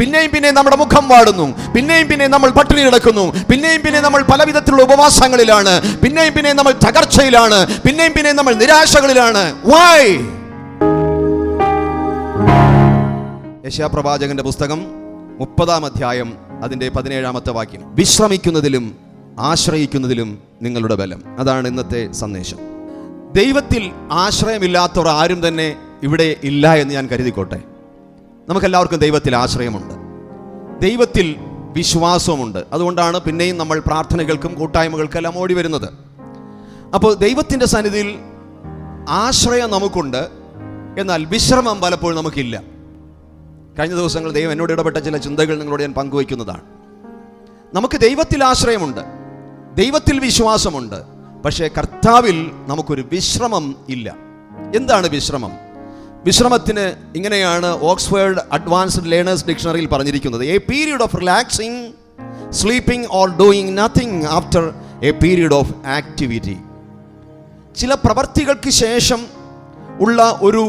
പിന്നെയും പിന്നെയും നമ്മുടെ മുഖം വാടുന്നു. പിന്നെയും പിന്നെയും നമ്മൾ പട്ടിണി കിടക്കുന്നു. പിന്നെയും പിന്നെയും നമ്മൾ പല വിധത്തിലുള്ള ഉപവാസങ്ങളിലാണ്. പിന്നെയും പിന്നെയും നമ്മൾ തകർച്ചയിലാണ്. പിന്നെയും പിന്നെയും നമ്മൾ നിരാശകളിലാണ്. വൈ യശാപ്രവാചകന്റെ പുസ്തകം മുപ്പതാം അധ്യായം അതിന്റെ പതിനേഴാമത്തെ വാക്യം. വിശ്രമിക്കുന്നതിലും ആശ്രയിക്കുന്നതിലും നിങ്ങളുടെ ബലം. അതാണ് ഇന്നത്തെ സന്ദേശം. ദൈവത്തിൽ ആശ്രയമില്ലാത്തവർ ആരും തന്നെ ഇവിടെ ഇല്ല എന്ന് ഞാൻ കരുതിക്കോട്ടെ. നമുക്കെല്ലാവർക്കും ദൈവത്തിൽ ആശ്രയമുണ്ട്. ദൈവത്തിൽ വിശ്വാസമുണ്ട് അതുകൊണ്ടാണ് പിന്നെയും നമ്മൾ പ്രാർത്ഥനകൾക്കും കൂട്ടായ്മകൾക്കെല്ലാം ഓടി വരുന്നത്. അപ്പോൾ ദൈവത്തിന്റെ സന്നിധിയിൽ ആശ്രയം നമുക്കുണ്ട്. എന്നാൽ വിശ്രമം പലപ്പോഴും നമുക്കില്ല. കഴിഞ്ഞ ദിവസങ്ങൾ ദൈവം എന്നോട് ഇടപെട്ട ചില ചിന്തകൾ നിങ്ങളോട് ഞാൻ പങ്കുവയ്ക്കുന്നതാണ്. നമുക്ക് ദൈവത്തിൽ ആശ്രയമുണ്ട്. ദൈവത്തിൽ വിശ്വാസമുണ്ട്. പക്ഷേ കർത്താവിൽ നമുക്കൊരു വിശ്രമം ഇല്ല. എന്താണ് വിശ്രമം? വിശ്രമത്തിന് ഇങ്ങനെയാണ് ഓക്സ്ഫേർഡ് അഡ്വാൻസ്ഡ് ലേണേഴ്സ് ഡിക്ഷണറിയിൽ പറഞ്ഞിരിക്കുന്നത്. A period of relaxing sleeping or doing nothing after a period of activity ചില പ്രവർത്തികൾക്ക് ശേഷം ഉള്ള ഒരു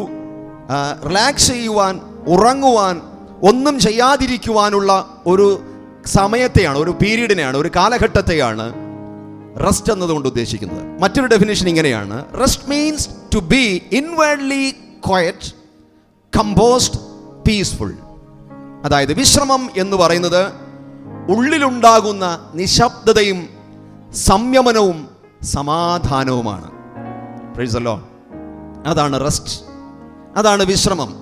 റിലാക്സ് ചെയ്യുവാൻ ഉറങ്ങുവാൻ ഒന്നും ചെയ്യാതിരിക്കുവാനുള്ള ഒരു സമയത്തെയാണ് ഒരു പീരീഡിനെയാണ് ഒരു കാലഘട്ടത്തെയാണ് റെസ്റ്റ് എന്നതുകൊണ്ട് ഉദ്ദേശിക്കുന്നത്. മറ്റൊരു ഡെഫിനേഷൻ ഇങ്ങനെയാണ്. Rest means to be inwardly quiet composed peaceful അതായത് വിശ്രമം എന്ന് പറയുന്നത് ഉള്ളിലുണ്ടാകുന്ന നിശബ്ദതയും സംയമനവും സമാധാനവുമാണ്. Lord. അതാണ് റെസ്റ്റ് അതാണ് വിശ്രമം.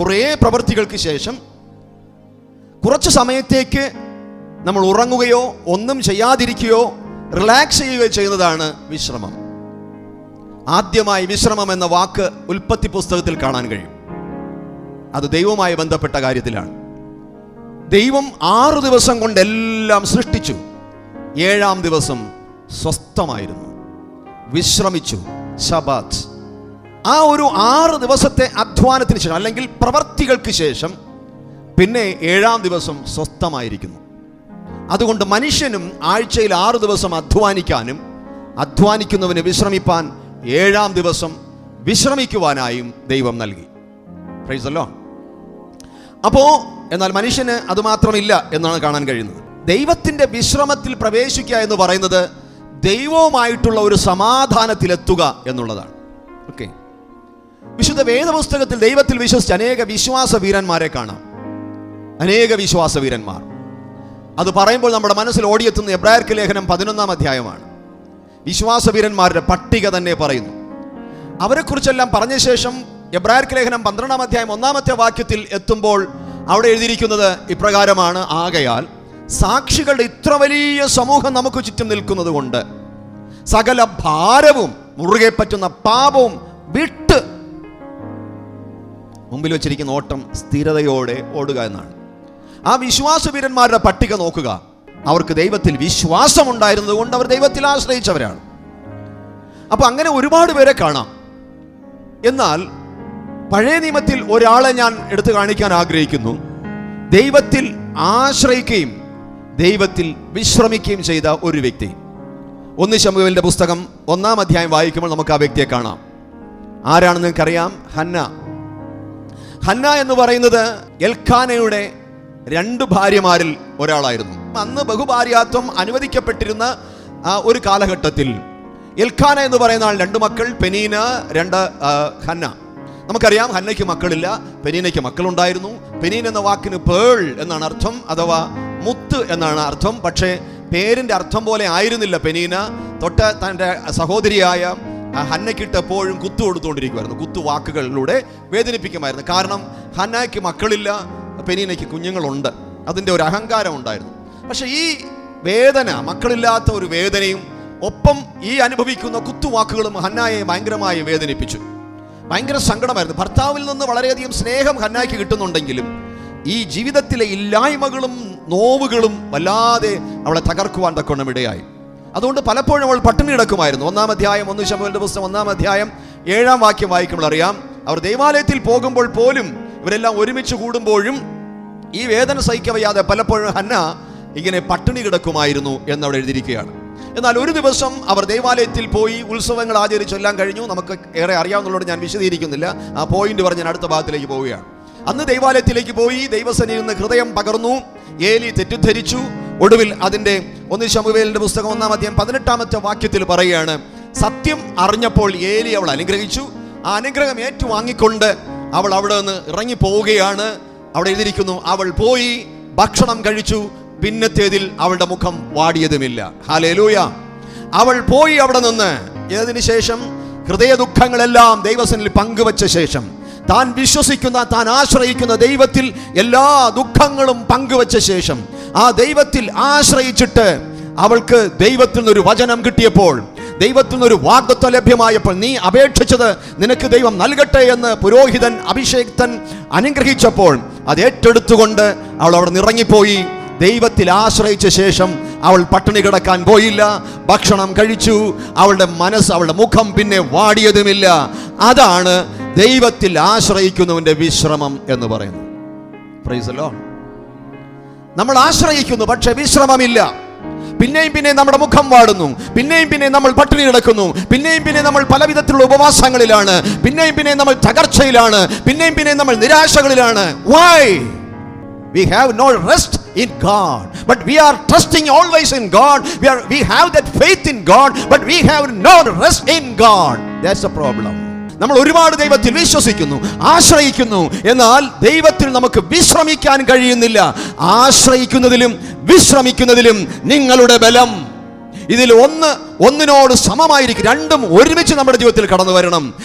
കുറേ പ്രവൃത്തികൾക്ക് ശേഷം കുറച്ച് സമയത്തേക്ക് നമ്മൾ ഉറങ്ങുകയോ ഒന്നും ചെയ്യാതിരിക്കുകയോ റിലാക്സ് ചെയ്യുകയോ ചെയ്യുന്നതാണ് വിശ്രമം. ആദ്യമായി വിശ്രമം എന്ന വാക്ക് ഉൽപ്പത്തി പുസ്തകത്തിൽ കാണാൻ കഴിയും. അത് ദൈവവുമായി ബന്ധപ്പെട്ട കാര്യത്തിലാണ്. ദൈവം ആറു ദിവസം കൊണ്ട് എല്ലാം സൃഷ്ടിച്ചു. ഏഴാം ദിവസം സ്വസ്ഥമായിരുന്നു. വിശ്രമിച്ചു. ശബാത്ത്. ആ ഒരു ആറ് ദിവസത്തെ അധ്വാനത്തിന് ശേഷം അല്ലെങ്കിൽ പ്രവർത്തികൾക്ക് ശേഷം പിന്നെ ഏഴാം ദിവസം സ്വസ്ഥമായിരിക്കുന്നു. അതുകൊണ്ട് മനുഷ്യനും ആഴ്ചയിൽ ആറ് ദിവസം അധ്വാനിക്കാനും അധ്വാനിക്കുന്നവന് വിശ്രമിപ്പാൻ ഏഴാം ദിവസം വിശ്രമിക്കുവാനായും ദൈവം നൽകി. പ്രൈസല്ലോ അപ്പോ എന്നാൽ മനുഷ്യന് അത് മാത്രമില്ല എന്നാണ് കാണാൻ കഴിയുന്നത്. ദൈവത്തിന്റെ വിശ്രമത്തിൽ പ്രവേശിക്കുക എന്ന് പറയുന്നത് ദൈവവുമായിട്ടുള്ള ഒരു സമാധാനത്തിലെത്തുക എന്നുള്ളതാണ്. ഓക്കെ വിശുദ്ധ വേദപുസ്തകത്തിൽ ദൈവത്തിൽ വിശ്വസിച്ച് അനേക വിശ്വാസ വീരന്മാരെ കാണാം. അനേക വിശ്വാസ വീരന്മാർ. അത് പറയുമ്പോൾ നമ്മുടെ മനസ്സിൽ ഓടിയെത്തുന്ന എബ്രായർക്ക് ലേഖനം പതിനൊന്നാം അധ്യായമാണ്. വിശ്വാസ വീരന്മാരുടെ പട്ടിക തന്നെ പറയുന്നു. അവരെക്കുറിച്ചെല്ലാം പറഞ്ഞ ശേഷം എബ്രായർക്ക് ലേഖനം പന്ത്രണ്ടാം അധ്യായം ഒന്നാമത്തെ വാക്യത്തിൽ എത്തുമ്പോൾ അവിടെ എഴുതിയിരിക്കുന്നത് ഇപ്രകാരമാണ് ആകയാൽ സാക്ഷികളുടെ ഇത്ര വലിയ സമൂഹം നമുക്ക് ചുറ്റും നിൽക്കുന്നത് കൊണ്ട് സകല ഭാരവും മുറുകെ പറ്റുന്ന പാപവും വിട്ട് മുമ്പിൽ വെച്ചിരിക്കുന്ന ഓട്ടം സ്ഥിരതയോടെ ഓടുക എന്നാണ്. ആ വിശ്വാസവീരന്മാരുടെ പട്ടിക നോക്കുക. അവർക്ക് ദൈവത്തിൽ വിശ്വാസമുണ്ടായിരുന്നത് കൊണ്ട് അവർ ദൈവത്തിൽ ആശ്രയിച്ചവരാണ്. അപ്പൊ അങ്ങനെ ഒരുപാട് പേരെ കാണാം. എന്നാൽ പഴയ നിയമത്തിൽ ഒരാളെ ഞാൻ എടുത്തു കാണിക്കാൻ ആഗ്രഹിക്കുന്നു. ദൈവത്തിൽ ആശ്രയിക്കുകയും ദൈവത്തിൽ വിശ്രമിക്കുകയും ചെയ്ത ഒരു വ്യക്തി. ഒന്ന് ശമുവേലിന്റെ പുസ്തകം ഒന്നാം അധ്യായം വായിക്കുമ്പോൾ നമുക്ക് ആ വ്യക്തിയെ കാണാം. ആരാണെന്ന് നിങ്ങൾക്കറിയാം? ഹന്ന. ഹന്ന എന്ന് പറയുന്നത് എൽഖാനയുടെ രണ്ട് ഭാര്യമാരിൽ ഒരാളായിരുന്നു. അന്ന് ബഹുഭാര്യാത്വം അനുവദിക്കപ്പെട്ടിരുന്ന ഒരു കാലഘട്ടത്തിൽ എൽഖാന എന്ന് പറയുന്ന ആൾ രണ്ട് മക്കൾ പെനീന രണ്ട് ഹന്ന നമുക്കറിയാം ഹന്നയ്ക്ക് മക്കളില്ല പെനീനയ്ക്ക് മക്കളുണ്ടായിരുന്നു. പെനീൻ എന്ന വാക്കിന് പേൾ എന്നാണ് അർത്ഥം അഥവാ മുത്ത് എന്നാണ് അർത്ഥം. പക്ഷേ പേരിന്റെ അർത്ഥം പോലെ ആയിരുന്നില്ല പെനീന. തൊട്ട് തന്റെ സഹോദരിയായ ആ ഹന്നയ്ക്കിട്ട് എപ്പോഴും കുത്തു കൊടുത്തുകൊണ്ടിരിക്കുമായിരുന്നു കുത്തു വാക്കുകളിലൂടെ വേദനിപ്പിക്കുമായിരുന്നു. കാരണം ഹന്നയ്ക്ക് മക്കളില്ല പെനീനയ്ക്ക് കുഞ്ഞുങ്ങളുണ്ട്. അതിന്റെ ഒരു അഹങ്കാരം ഉണ്ടായിരുന്നു. പക്ഷെ ഈ വേദന മക്കളില്ലാത്ത ഒരു വേദനയും ഒപ്പം ഈ അനുഭവിക്കുന്ന കുത്തുവാക്കുകളും ഹന്നായെ ഭയങ്കരമായി വേദനിപ്പിച്ചു. ഭയങ്കര സങ്കടമായിരുന്നു. ഭർത്താവിൽ നിന്ന് വളരെയധികം സ്നേഹം ഹന്നായ്ക്ക് കിട്ടുന്നുണ്ടെങ്കിലും ഈ ജീവിതത്തിലെ ഇല്ലായ്മകളും നോവുകളും വല്ലാതെ അവളെ തകർക്കുവാൻ തക്കവണ്ണം ഇടയായി. അതുകൊണ്ട് പലപ്പോഴും അവൾ പട്ടിണി കിടക്കുമായിരുന്നു. ഒന്നാം അധ്യായം ഒന്ന് ശമുവിന്റെ പുസ്തകം ഒന്നാം അധ്യായം ഏഴാം വാക്യം വായിക്കുമ്പോൾ അറിയാം അവർ ദേവാലയത്തിൽ പോകുമ്പോൾ പോലും ഇവരെല്ലാം ഒരുമിച്ച് കൂടുമ്പോഴും ഈ വേദന സഹിക്കവയ്യാതെ പലപ്പോഴും ഹന്ന ഇങ്ങനെ പട്ടിണി കിടക്കുമായിരുന്നു എന്നവിടെ എഴുതിയിരിക്കുകയാണ്. എന്നാൽ ഒരു ദിവസം അവർ ദേവാലയത്തിൽ പോയി ഉത്സവങ്ങൾ ആചരിച്ചെല്ലാം കഴിഞ്ഞു. നമുക്ക് ഏറെ അറിയാവുന്നതുകൊണ്ട് ഞാൻ വിശദീകരിക്കുന്നില്ല. ആ പോയിന്റ് പറഞ്ഞ് ഞാൻ അടുത്ത ഭാഗത്തിലേക്ക് പോവുകയാണ്. അന്ന് ദൈവാലയത്തിലേക്ക് പോയി ദൈവസനിൽ നിന്ന് ഹൃദയം പകർന്നു. ഏലി തെറ്റിദ്ധരിച്ചു. ഒടുവിൽ അതിന്റെ ഒന്ന് ശമുവേലിന്റെ പുസ്തകം ഒന്നാം അധ്യായം പതിനെട്ടാമത്തെ വാക്യത്തിൽ പറയുകയാണ് സത്യം അറിഞ്ഞപ്പോൾ ഏലി അവൾ അനുഗ്രഹിച്ചു. ആ അനുഗ്രഹം ഏറ്റുവാങ്ങിക്കൊണ്ട് അവൾ അവിടെ നിന്ന് ഇറങ്ങി പോവുകയാണ് അവിടെ എഴുതിയിരിക്കുന്നു അവൾ പോയി ഭക്ഷണം കഴിച്ചു പിന്നത്തേതിൽ അവളുടെ മുഖം വാടിയതുമില്ല. ഹാലേലൂയ അവൾ പോയി അവിടെ നിന്ന്. ഏതിനു ശേഷം? ഹൃദയ ദുഃഖങ്ങളെല്ലാം ദൈവസനിൽ പങ്കുവച്ച ശേഷം. താൻ വിശ്വസിക്കുന്ന താൻ ആശ്രയിക്കുന്ന ദൈവത്തിൽ എല്ലാ ദുഃഖങ്ങളും പങ്കുവച്ച ശേഷം. ആ ദൈവത്തിൽ ആശ്രയിച്ചിട്ട് അവൾക്ക് ദൈവത്തിൽ നിന്നൊരു വചനം കിട്ടിയപ്പോൾ ദൈവത്തിൽ നിന്നൊരു വാഗ്ദത്വം ലഭ്യമായപ്പോൾ നീ അപേക്ഷിച്ചത് നിനക്ക് ദൈവം നൽകട്ടെ എന്ന് പുരോഹിതൻ അഭിഷേക്തൻ അനുഗ്രഹിച്ചപ്പോൾ അത് ഏറ്റെടുത്തുകൊണ്ട് അവൾ അവിടെ നിറങ്ങിപ്പോയി ദൈവത്തിൽ ആശ്രയിച്ച ശേഷം അവൾ പട്ടിണി കിടക്കാൻ പോയില്ല. ഭക്ഷണം കഴിച്ചു. അവളുടെ മനസ്സ് അവളുടെ മുഖം പിന്നെ വാടിയതുമില്ല. അതാണ് ദൈവത്തിൽ ആശ്രയിക്കുന്നവന്റെ വിശ്രമം എന്ന് പറയുന്നത്. പ്രൈസല്ലോ നമ്മൾ ആശ്രയിക്കുന്നു പക്ഷെ വിശ്രമമില്ല. പിന്നെയും പിന്നെ നമ്മുടെ മുഖം വാടുന്നു. പിന്നെയും പിന്നെ നമ്മൾ പട്ടിണി കിടക്കുന്നു. പിന്നെയും പിന്നെ നമ്മൾ പലവിധത്തിലുള്ള ഉപവാസങ്ങളിലാണ്. പിന്നെയും പിന്നെ നമ്മൾ തകർച്ചയിലാണ്. പിന്നെയും പിന്നെ നമ്മൾ നിരാശകളിലാണ്. Why we have no rest in God, but we are trusting always in God. We are we have that faith in God, but we have no rest in God. That's the problem. നമ്മൾ ഒരുപാട് ദൈവത്തിൽ വിശ്വസിക്കുന്നു ആശ്രയിക്കുന്നു. എന്നാൽ ദൈവത്തിൽ നമുക്ക് വിശ്രമിക്കാൻ കഴിയുന്നില്ല. ആശ്രയിക്കുന്നതിലും വിശ്രമിക്കുന്നതിലും നിങ്ങളുടെ ബലം ഇതിൽ ഒന്ന് ഒന്നിനോട് സമമായിരിക്കും. രണ്ടും ഒരുമിച്ച് നമ്മുടെ ജീവിതത്തിൽ കടന്നു വരണം.